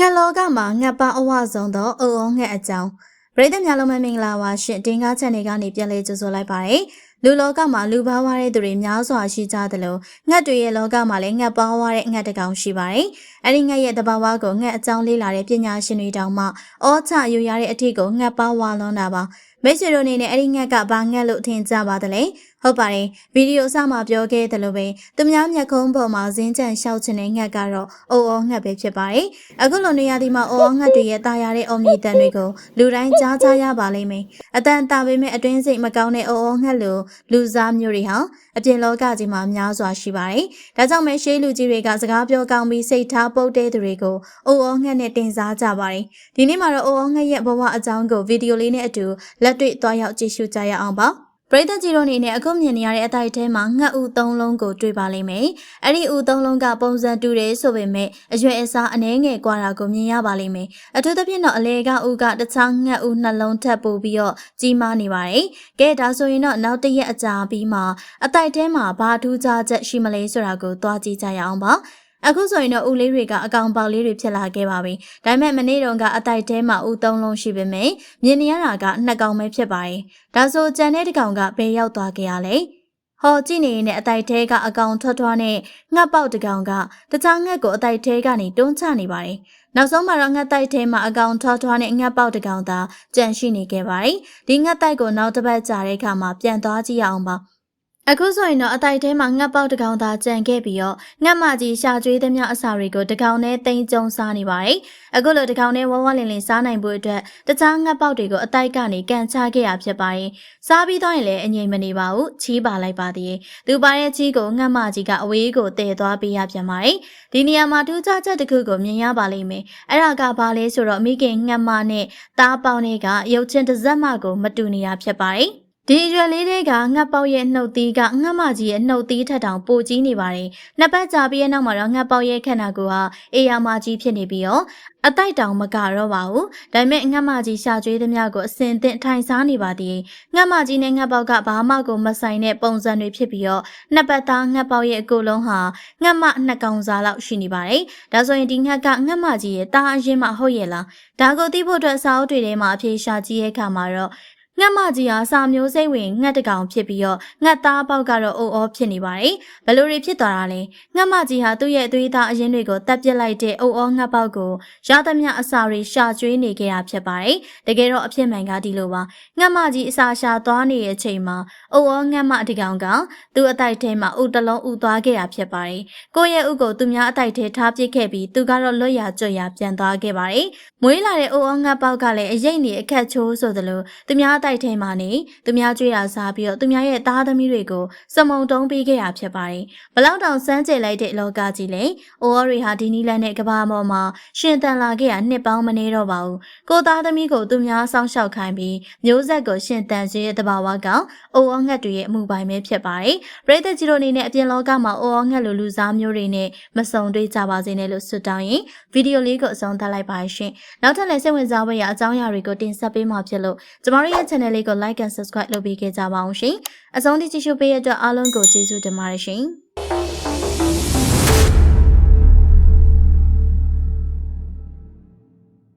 ငှက်လောကမှာငှက်ပါအဝဆုံးသောအုံအောင်ငှက်အကြောင်းပရိသတ်များလုံးမမင်္ဂလာပါရှင်တင်ကားချက်နေကနေပြန်လေးကြိုဆိုလိုက်ပါတယ် လူလောကမှာလူပါဝါတဲ့သူတွေများစွာရှိကြသလိုငှက်တွေရဲ့လောကမှာလည်းငှက်ပါဝါတဲ့ငှက်တစ်ကောင်ရှိပါတယ်အဲ့ဒီငှက်ရဲ့တဘာဝကိုငှက်အကြောင်းလေးလာတဲ့ပညာရှင်တွေတောင်မှအောချယူရတဲ့အထစ်ကိုငှက်ပါဝါလွန်တာပါမိတ်ဆွေတို့အနေနဲ့အဲ့ဒီငှက်ကဘာငှက်လို့ထင်ကြပါသလဲဟုတ်ပါတယ်ဗီဒီယိုအစမှာပြောခဲ့သလိုပဲသူများမျက်ခုံးပေါ်မှာဇင်းကြံလျှောက်ချင်တဲ့ငှက်ကတော့အိုအောငှက်ပဲဖြစ်ပါတယ်အခုလိုနေရာဒီမှာအိုအောငှက်တွေရဲ့တာယာတဲ့အော်မြည်တန်တွေကိုလူတိုင်းကြားကြရပါလိမ့်မယ်အတန်တာပေမဲ့အတွင်းစိတ်မကောင်းတဲ့အိုအောငှက်လိုလူစားမျိုးတွေဟာအပြင်လောကကြီးမှာများစွာရှိပါတယ်ဒါကြောင့်မဲရှေးလူကြီးတွေကစကားပြောကောင်းပြီးစိတ်ထားပုတ်တဲ့သူတွေကိုအိုအောငှက်နဲ့တင်စားကြပါတယ်ဒီနေ့မှာတော့အိုအောငှက်ရဲ့ဘဝအကြောင်းကိုဗီဒီယိုလေးနဲ့အတူလက်တွေ့သွားရောက်ကြည့်ရှုကြရအောင်ပါ ပရိသတ်ကြီးတို့အနေနဲ့အခုမြင်နေရတဲ့အတိုက်ထဲမှာငှက်ဥသုံးလုံးကိုတွေ့ပါလိမ့်မယ်။အဲ့ဒီဥသုံးလုံးကပုံစံတူတယ်ဆိုပေမဲ့အရွယ်အစားအနည်းငယ်ကွာတာကိုမြင်ရပါလိမ့်မယ်။အထူးသဖြင့်တော့အလေကဥကတခြားငှက်ဥနှလုံးထပ်ပို့ပြီးတော့ကြီးမားနေပါတယ်။ကဲဒါဆိုရင်တော့နောက်တစ်ရက်အကြာပြီးမှအတိုက်ထဲမှာဘာထူးခြားချက်ရှိမလဲဆိုတာကိုသွားကြည့်ကြရအောင်ပါ။ အခုဆိုရင်တော့ဦးလေးတွေကအကောင်ပေါက်လေးတွေဖြစ်လာခဲ့ပါပြီ။ဒါပေမဲ့မနေ့တုန်းကအတိုက်ထဲမှာဦးသုံးလုံးရှိပေမဲ့မြင်နေရတာကနှစ်ကောင်ပဲဖြစ်ပါတယ်။ဒါဆိုကြံတဲ့တစ်ကောင်ကဘယ်ရောက်သွားကြရလဲ။ဟောကြည့်နေရင်လည်းအတိုက်ထဲကအကောင်ထွက်ထွားနဲ့ငှက်ပေါက်တစ်ကောင်ကတခြားငှက်ကိုအတိုက်ထဲကနေတွန်းချနေပါတယ်။နောက်ဆုံးမှာတော့ငှက်တိုက်ထဲမှာအကောင်ထွားထွားနဲ့ငှက်ပေါက်တစ်ကောင်သာကြံရှိနေခဲ့ပါတယ်။ဒီငှက်တိုက်ကိုနောက်တစ်ပတ်ကြာတဲ့အခါမှာပြန်သွားကြည့်ရအောင်ပါ။ အခုဆိုရင်တော့အတိုက်ထဲမှာငှက်ပေါက်တစ်ကောင်သာကြံခဲ့ပြီးတော့ငှက်မကြီးရှာကျွေးသမျှအစာတွေကိုတစ်ကောင်နဲ့တိမ်ကြုံစားနေပါတယ်။အခုလိုတစ်ကောင်နဲ့ဝဝလင်လင်စားနိုင်ဖို့အတွက်တခြားငှက်ပေါက်တွေကိုအတိုက်ကနေကန်ချခဲ့ရဖြစ်ပါတယ်။စားပြီးတော့ရင်လည်းအငြိမ်မနေပါဘူး။ချီးပါလိုက်ပါသေးတယ်။သူပါတဲ့ချီးကိုငှက်မကြီးကအဝေးကိုတည်သွားပေးရပြန်ပါတယ်။ဒီနေရာမှာထူးခြားချက်တစ်ခုကိုမြင်ရပါလိမ့်မယ်။အဲ့ဒါကဘာလဲဆိုတော့မိခင်ငှက်မနဲ့တားပေါင်းတွေကရုပ်ချင်းတစ်စက်မှကိုမတူနေရဖြစ်ပါတယ်။ ဒီရွယ်လေးတွေကငှက်ပေါက်ရဲ့နှုတ်သီးကငှက်မကြီးရဲ့နှုတ်သီးထက်တောင်ပိုကြီးနေပါတယ်။နှစ်ပတ်ကြာပြီးတဲ့နောက်မှာတော့ငှက်ပေါက်ရဲ့ခန္ဓာကိုယ်ဟာအေယာမကြီးဖြစ်နေပြီးတော့အတိုက်တောင်မကတော့ပါဘူး။ဒါပေမဲ့ငှက်မကြီးရှာကျွေးသမျှကိုအစင်သင့်ထိုင်စားနေပါသေးတယ်။ငှက်မကြီးနဲ့ငှက်ပေါက်ကဘာမှကိုမဆိုင်တဲ့ပုံစံတွေဖြစ်ပြီးတော့နှစ်ပတ်သားငှက်ပေါက်ရဲ့အကိုလုံးဟာငှက်မနှစ်ကောင်စားလောက်ရှိနေပါတယ်။ဒါဆိုရင်ဒီငှက်ကငှက်မကြီးရဲ့တာအရင်မှဟုတ်ရဲ့လား။ဒါကိုသိဖို့အတွက်စာအုပ်တွေထဲမှာအဖြေရှာကြည့်ရဲ့အခါမှာတော့ ငှက်မကြီးဟာစာမျိုးစိတ်ဝင်ငှက်တကောင်ဖြစ်ပြီးတော့ငှက်သားပေါက်ကတော့အိုအောဖြစ်နေပါတယ်။ဘယ်လိုတွေဖြစ်သွားတာလဲ။ငှက်မကြီးဟာသူ့ရဲ့အသွေးသားအရင်းတွေကိုတပ်ပစ်လိုက်တဲ့အိုအောငှက်ပေါက်ကိုရသမျှအစာတွေရှာကျွေးနေခဲ့တာဖြစ်ပါတယ်။တကယ်တော့အဖြစ်မှန်ကဒီလိုပါ။ငှက်မကြီးအစာရှာသွားနေတဲ့အချိန်မှာအိုအောငှက်မတကောင်ကသူ့အတိုက်ထဲမှာဥတလုံးဥသွားခဲ့တာဖြစ်ပါတယ်။ကိုယ့်ရဲ့ဥကိုသူများအတိုက်ထဲထားပစ်ခဲ့ပြီးသူကတော့လွတ်ရကြွရပြန်သွားခဲ့ပါတယ်။မွေးလာတဲ့အိုအောငှက်ပေါက်ကလည်းအရိတ်နေအခက်ချိုးဆိုသလိုသူများအတိုက်ထဲမှာနေသူများကြွေးရစားပြီးတော့သူများရဲ့သားသမီးတွေကိုစမုံတုံးပေးခဲ့ရဖြစ်ပါတယ်။ဘလောက်တောင်စမ်းကြဲလိုက်တဲ့လောကကြီးလေ။အိုအော်ရီဟာဒီနီလန်နဲ့ကဘာမော်မှာရှင်တန်လာခဲ့ရနှစ်ပေါင်းမနေတော့ပါဘူး။ကိုသားသမီးကိုသူများစောင့်ရှောက်ခိုင်းပြီးမျိုးဆက်ကိုရှင်တန်စေတဲ့တဘာဝကောင်အိုအော်ငှက်တွေရဲ့အမှုပိုင်းပဲဖြစ်ပါတယ်။ပရိသတ်ကြီးတို့အနေနဲ့အပြင်လောကမှာအိုအော်ငှက်လိုလူစားမျိုးတွေနဲ့မစုံတွေ့ကြပါစေနဲ့လို့ဆုတောင်းရင်ဗီဒီယိုလေးကိုအဆုံးသတ်လိုက်ပါရှင်။နောက်ထပ်လည်းစိတ်ဝင်စားဖို့ရအကြောင်းအရာတွေကိုတင်ဆက်ပေးမှာဖြစ်လို့ကျမတို့ရဲ့ channel လေးကို like and subscribe လုပ်ပေးခဲ့ကြပါအောင်ရှင်။အဆုံးထိကြည့်ရှုပေးရတဲ့အတွက်အားလုံးကိုကျေးဇူးတင်ပါတယ်ရှင်။